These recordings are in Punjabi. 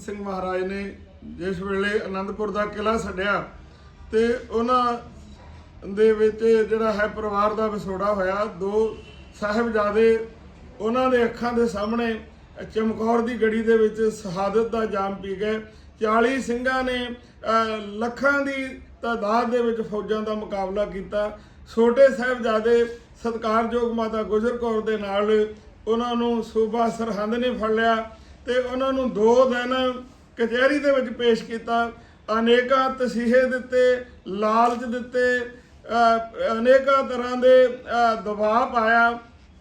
ਸਿੰਘ ਮਹਾਰਾਜ ਨੇ ਜਿਸ ਵੇਲੇ ਆਨੰਦਪੁਰ ਦਾ ਕਿਲਾ ਛੱਡਿਆ ਤੇ ਉਹਨਾਂ ਦੇ ਵਿੱਚ ਜਿਹੜਾ ਹੈ ਪਰਿਵਾਰ ਦਾ ਵਿਛੋੜਾ ਹੋਇਆ, ਦੋ ਸਾਹਿਬਜ਼ਾਦੇ ਉਹਨਾਂ ਦੇ ਅੱਖਾਂ ਦੇ ਸਾਹਮਣੇ ਚਮਕੌਰ ਦੀ ਗੜੀ ਦੇ ਵਿੱਚ ਸ਼ਹਾਦਤ ਦਾ ਜਾਮ ਪੀ ਗਏ। 40 ਸਿੰਘਾਂ ਨੇ ਲੱਖਾਂ ਦੀ ਤਾਦਾਦ ਦੇ ਵਿੱਚ ਫੌਜਾਂ ਦਾ ਮੁਕਾਬਲਾ ਕੀਤਾ। ਛੋਟੇ ਸਾਹਿਬਜ਼ਾਦੇ ਸਤਕਾਰਯੋਗ ਮਾਤਾ ਗੁਜਰ ਕੌਰ ਦੇ ਨਾਲ ਉਹਨਾਂ ਨੂੰ ਸੂਬਾ ਸਰਹੰਦ ਨੇ ਫੜ ਲਿਆ। ਤੇ ਉਹਨਾਂ ਨੂੰ 2 ਦਿਨ ਕਚਹਿਰੀ ਦੇ ਵਿੱਚ ਪੇਸ਼ ਕੀਤਾ। ਅਨੇਕਾਂ ਤਸੀਹੇ ਦਿੱਤੇ, ਲਾਲਚ ਦਿੱਤੇ ਅਨੇਕਾਂ ਤਰ੍ਹਾਂ ਦੇ ਦਬਾਅ ਪਾਇਆ।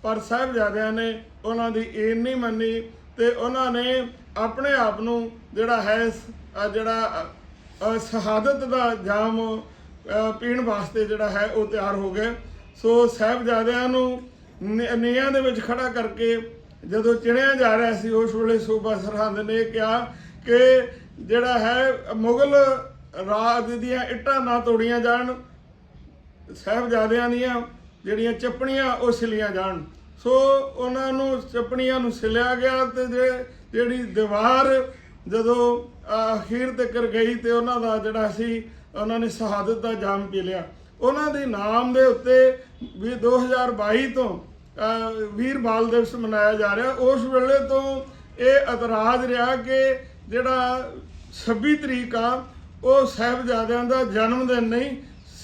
ਪਰ ਸਾਹਿਬਜ਼ਾਦਿਆਂ ਨੇ ਉਹਨਾਂ ਦੀ ਏਨ ਨਹੀਂ ਮੰਨੀ ਤੇ ਉਹਨਾਂ ਨੇ ਆਪਣੇ ਆਪ ਨੂੰ ਜਿਹੜਾ ਹੈ ਜਿਹੜਾ ਸ਼ਹਾਦਤ ਦਾ ਜਾਮ ਪੀਣ ਵਾਸਤੇ ਜਿਹੜਾ ਹੈ ਉਹ ਤਿਆਰ ਹੋ ਗਏ ਸੋ ਸਾਹਿਬਜ਼ਾਦਿਆਂ ਨੂੰ ਨੀ- ਨੀਹਾਂ ਦੇ ਵਿੱਚ ਖੜਾ ਕਰਕੇ ਜਦੋਂ ਚਿਣਿਆ ਜਾ ਰਿਹਾ ਸੀ, ਉਸ ਵੇਲੇ ਸੂਬਾ ਸਰਹੰਦ ਨੇ ਕਿਹਾ ਕਿ ਜਿਹੜਾ ਹੈ, ਮੁਗਲ ਰਾਜ ਦੀਆਂ ਇੱਟਾਂ ਨਾ ਤੋੜੀਆਂ ਜਾਣ, ਸਾਹਿਬਜ਼ਾਦਿਆਂ ਦੀਆਂ ਜਿਹੜੀਆਂ ਚੱਪਣੀਆਂ ਉਹ ਸਿਲੀਆਂ ਜਾਣ। ਸੋ ਉਹਨਾਂ ਨੂੰ ਚੱਪਣੀਆਂ ਨੂੰ ਸਿਲਿਆ ਗਿਆ ਤੇ ਜੇ- ਜਿਹੜੀ ਦੀਵਾਰ ਜਦੋਂ ਅਖੀਰ ਤੱਕ ਗਈ ਤੇ ਉਹਨਾਂ ਦਾ ਜਿਹੜਾ ਸੀ, ਉਹਨਾਂ ਨੇ ਸ਼ਹਾਦਤ ਦਾ ਜਾਮ ਪੀ ਲਿਆ। ਉਹਨਾਂ ਦੇ ਨਾਮ ਦੇ ਉੱਤੇ ਵੀ 2022 ਤੋਂ ਵੀਰ ਬਾਲ ਦਿਵਸ ਮਨਾਇਆ ਜਾ ਰਿਹਾ। ਉਸ ਵੇਲੇ ਤੋਂ ਇਹ ਇਤਰਾਜ਼ ਰਿਹਾ ਕਿ ਜਿਹੜਾ 26 ਤਰੀਕ ਆ ਉਹ ਸਾਹਿਬਜ਼ਾਦਿਆਂ ਦਾ ਜਨਮ ਦਿਨ ਨਹੀਂ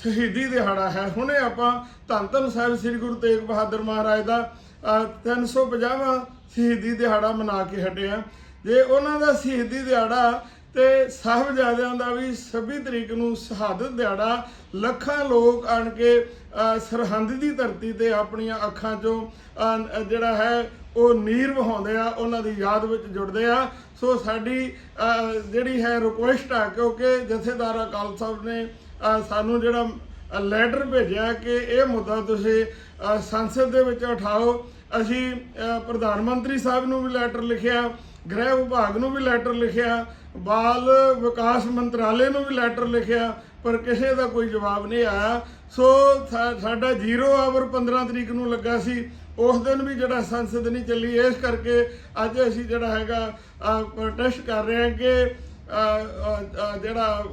ਸ਼ਹੀਦੀ ਦਿਹਾੜਾ ਹੈ। ਹੁਣੇ ਆਪਾਂ ਧੰਨ ਧੰਨ ਸਾਹਿਬ ਸ੍ਰੀ ਗੁਰੂ ਤੇਗ ਬਹਾਦਰ ਮਹਾਰਾਜ ਦਾ ਅਹ, 350ਵਾਂ ਸ਼ਹੀਦੀ ਦਿਹਾੜਾ ਮਨਾ ਕੇ ਹਟਿਆ ਜੇ ਉਹਨਾਂ ਦਾ ਸ਼ਹੀਦੀ ਦਿਹਾੜਾ ਤੇ ਸਾਹਿਬਜ਼ਾਦਿਆਂ ਦਾ ਵੀ 26 ਤਰੀਕ ਨੂੰ ਸ਼ਹਾਦਤ ਦਿਹਾੜਾ ਲੱਖਾਂ ਲੋਕ ਆਣ ਕੇ ਸਰਹੰਦ ਦੀ ਧਰਤੀ ਤੇ ਆਪਣੀਆਂ ਅੱਖਾਂ 'ਚੋਂ ਜਿਹੜਾ ਹੈ, ਉਹ ਨੀਰ ਵਹਾਉਂਦੇ ਆ, ਉਹਨਾਂ ਦੀ ਯਾਦ ਵਿੱਚ ਜੁੜਦੇ ਆ। ਸੋ ਸਾਡੀ ਜਿਹੜੀ ਹੈ ਰਿਕੁਐਸਟ ਆ, ਕਿਉਂਕਿ ਜਥੇਦਾਰ ਅਕਾਲ ਸਾਹਿਬ ਨੇ ਸਾਨੂੰ ਜਿਹੜਾ ਲੈਟਰ ਭੇਜਿਆ ਕਿ ਇਹ ਮੁੱਦਾ ਤੁਸੀਂ ਸੰਸਦ ਦੇ ਵਿੱਚ ਉਠਾਓ। ਅਸੀਂ ਪ੍ਰਧਾਨ ਮੰਤਰੀ ਸਾਹਿਬ ਨੂੰ ਵੀ ਲੈਟਰ ਲਿਖਿਆ, ਗ੍ਰਹਿ ਵਿਭਾਗ ਨੂੰ ਵੀ ਲੈਟਰ ਲਿਖਿਆ, ਬਾਲ ਵਿਕਾਸ ਮੰਤਰਾਲੇ ਨੂੰ ਵੀ ਲੈਟਰ ਲਿਖਿਆ, ਪਰ ਕਿਸੇ ਦਾ ਕੋਈ ਜਵਾਬ ਨਹੀਂ ਆਇਆ। ਸੋ ਸਾਡਾ ਜ਼ੀਰੋ ਆਵਰ 15 ਤਰੀਕ ਨੂੰ ਲੱਗਾ ਸੀ। ਉਸ ਦਿਨ ਵੀ ਜਿਹੜਾ ਸੰਸਦ ਨਹੀਂ ਚੱਲੀ, ਇਸ ਕਰਕੇ ਅੱਜ ਅਸੀਂ ਜਿਹੜਾ ਹੈਗਾ ਪ੍ਰੋਟੈਸਟ ਕਰ ਰਹੇ ਹਾਂ ਕਿ ਜਿਹੜਾ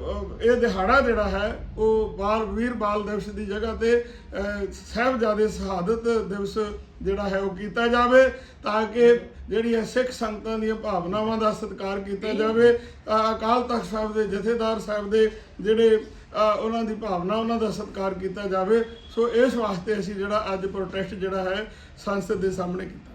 ਇਹ ਦਿਹਾੜਾ ਜਿਹੜਾ ਹੈ ਉਹ ਬਾਲ ਵੀਰ ਬਾਲ ਦਿਵਸ ਦੀ ਜਗ੍ਹਾ ਤੇ ਅ, ਸਾਹਿਬਜ਼ਾਦੇ ਸ਼ਹਾਦਤ ਦਿਵਸ ਜਿਹੜਾ ਹੈ ਉਹ ਕੀਤਾ ਜਾਵੇ ਤਾਂ ਕਿ ਜਿਹੜੀਆਂ ਸਿੱਖ ਸੰਗਤਾਂ ਦੀਆਂ ਭਾਵਨਾਵਾਂ ਦਾ ਸਤਿਕਾਰ ਕੀਤਾ ਜਾਵੇ। ਅਕਾਲ ਤਖਤ ਸਾਹਿਬ ਦੇ ਜਥੇਦਾਰ ਸਾਹਿਬ ਦੇ ਜਿਹੜੇ ਉਹਨਾਂ ਦੀ ਭਾਵਨਾ ਉਹਨਾਂ ਦਾ ਸਤਿਕਾਰ ਕੀਤਾ ਜਾਵੇ। ਸੋ ਇਸ ਵਾਸਤੇ ਅਸੀਂ ਜਿਹੜਾ ਅੱਜ ਪ੍ਰੋਟੈਸਟ ਜਿਹੜਾ ਹੈ ਸੰਸਦ ਦੇ ਸਾਹਮਣੇ ਕੀਤਾ।